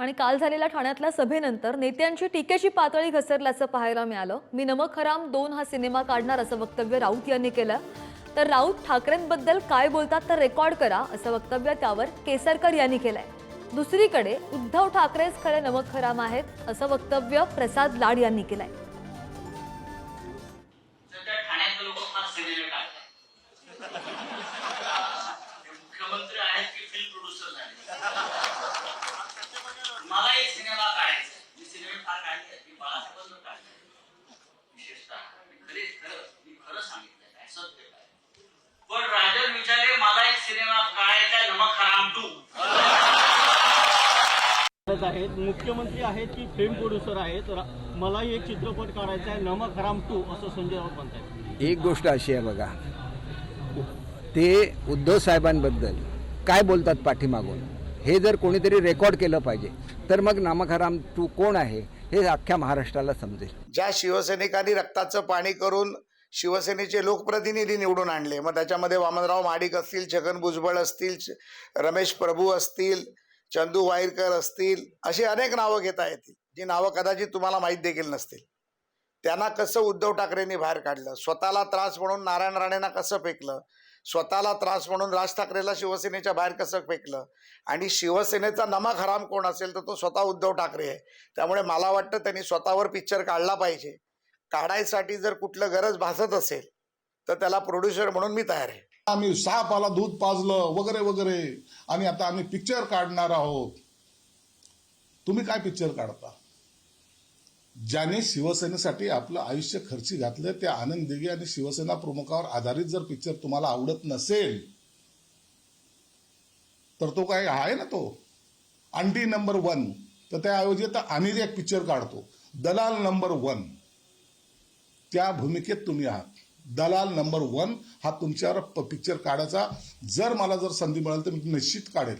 आणि काल झालेल्या ठाण्यातल्या सभेनंतर नेत्यांची टीकेची पातळी घसरल्याचं पाहायला मिळालं. मी नमक हराम दोन हा सिनेमा काढणार असं वक्तव्य राऊत यांनी केलं. तर राऊत ठाकरेंबद्दल काय बोलतात तर रेकॉर्ड करा असं वक्तव्य त्यावर केसरकर यांनी केलंय. दुसरीकडे उद्धव ठाकरेच खरे नमक हराम आहेत असं वक्तव्य प्रसाद लाड यांनी केलंय. मला एक सिनेमा काढायचा. मी सिनेमे फार काढले. मी बाळासाहेबांवर काढले विशेषतः. मी खरे खरं मी खरं सांगितलं काय सत्य काय पण राजन विचारे मला एक सिनेमा काढायचा नमक हराम टू आहेत. मुख्यमंत्री आहेत की फिल्म प्रोड्युसर आहेत. मलाही एक चित्रपट काढायचा आहे. नमक हराम टू असं संजय राऊत म्हणतात एक गोष्ट अशी आहे बघा. ते उद्धव साहेबांबद्दल काय बोलतात पाठीमागून? हे जर कोणीतरी रेकॉर्ड केलं पाहिजे तर मग नामकहराम तू कोण आहे हे अख्ख्या महाराष्ट्राला समजेल. ज्या शिवसैनिकांनी रक्ताचं पाणी करून शिवसेनेचे लोकप्रतिनिधी निवडून आणले मग त्याच्यामध्ये वामनराव माडिक असतील छगन भुजबळ असतील रमेश प्रभू असतील चंदू वाईरकर असतील अशी अनेक नावं घेता येतील जी नावं कदाचित तुम्हाला माहीत देखील नसतील. त्यांना कसं उद्धव ठाकरेंनी बाहेर काढलं? स्वतःला त्रास म्हणून नारायण राणेंना कसं फेकलं? स्वतःला त्रास म्हणून राज ठाकरेला शिवसेनेच्या बाहेर कसं फेकलं? आणि शिवसेनेचा नमक हराम कोण असेल तर तो स्वतः उद्धव ठाकरे आहे. त्यामुळे मला वाटतं त्यांनी स्वतःवर पिक्चर काढला पाहिजे. काढायसाठी जर कुठलं गरज भासत असेल तर त्याला प्रोड्युसर म्हणून मी तयार आहे. आम्ही सापाला दूध पाजलं वगैरे वगैरे. आणि आता आम्ही पिक्चर काढणार आहोत. तुम्ही काय पिक्चर काढता? ज्याने शिवसेनेसाठी आपलं आयुष्य खर्ची घातलं त्या आनंद दिघे आणि शिवसेना प्रमुखावर आधारित जर पिक्चर तुम्हाला आवडत नसेल तर तो काय आहे ना तो? अंडी नंबर वन तर त्याऐवजी तर आम्ही एक पिक्चर काढतो. दलाल नंबर वन त्या भूमिकेत तुम्ही आहात. दलाल नंबर वन हा तुमच्यावर प- पिक्चर काढायचा. जर मला जर संधी मिळाली तर मी निश्चित काढेल.